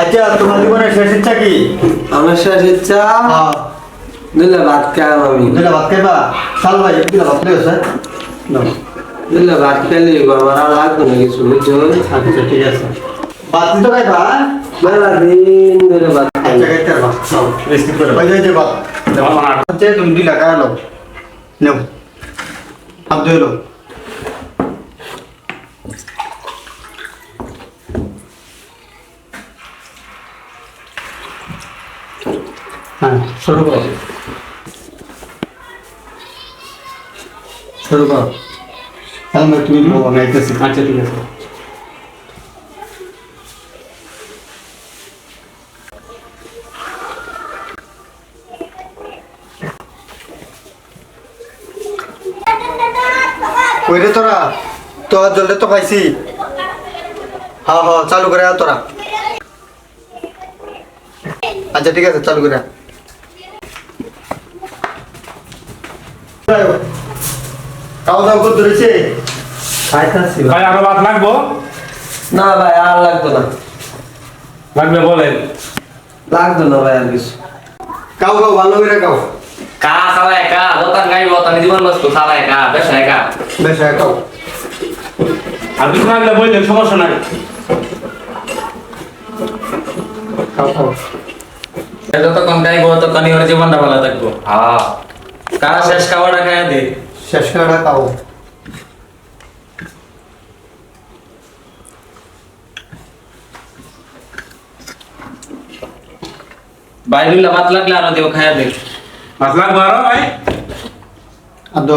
আচ্ছা তোমার জীবনের শেষ ইচ্ছা কি? আমার শেষ ইচ্ছা? হ্যাঁ। দিলে ভাত খাই আমি। দিলে ভাত খাইবা? চাল ভাই দিলে ভাত খাই আছে নাও। দিলে ভাত খাইলে আমার আর লাগতো না কিছু বুঝছ? আচ্ছা ঠিক আছে। ভাত দিতে খাইবা? মেলা দিন ধরে ভাত আচ্ছা খাইতে পারবা। নাও রেস্ট করে ভাই যে ভাত। হচ্ছে তুমি দিলা খাই লো নেও। হাত হ্যাঁ শুরু করো। শুরু করো। তাহলে তুমি বলো আমি আইতেছি। আচ্ছা ঠিক আছে। কই রে তোরা তো জলদি তো খাইছি। হ্যাঁ হ্যাঁ চালু করে তোরা। আচ্ছা ঠিক আছে চালু করে খাওয়া দাওয়া করতে রয়েছে খাইতাছি ভাই আরও ভাত লাগবো? না ভাই আর লাগতো না। লাগবে বলেন লাগতো না ভাই আর কিছু। খাও খাও ভালো করে খাও। কা সালা একা দোকান গাই বতানি জীবন সালা একা বেশ একা বেশ খাও। আর কিছু লাগলে বললেন সমস্যা নাই। খাও খাও। যতক্ষণ গাইবো ততক্ষণই ওর জীবনটা ভালো থাকব। হ্যাঁ। কারা শেষ খাওয়াটা খাইয়া দে। শেষ করে খাও বাইরে ভাত লাগলে আরও দেও খাইয়া দে ভাত লাগবো আরও ভাই আদো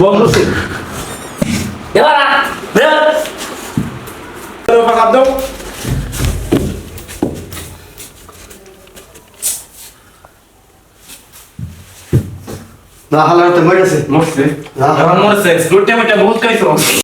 বন্ধ হচ্ছে এবার দাও না হালার তো মরেছে। মরছে। না। এখন মরছে। স্কুল টাইমটা বহুত খাইছো।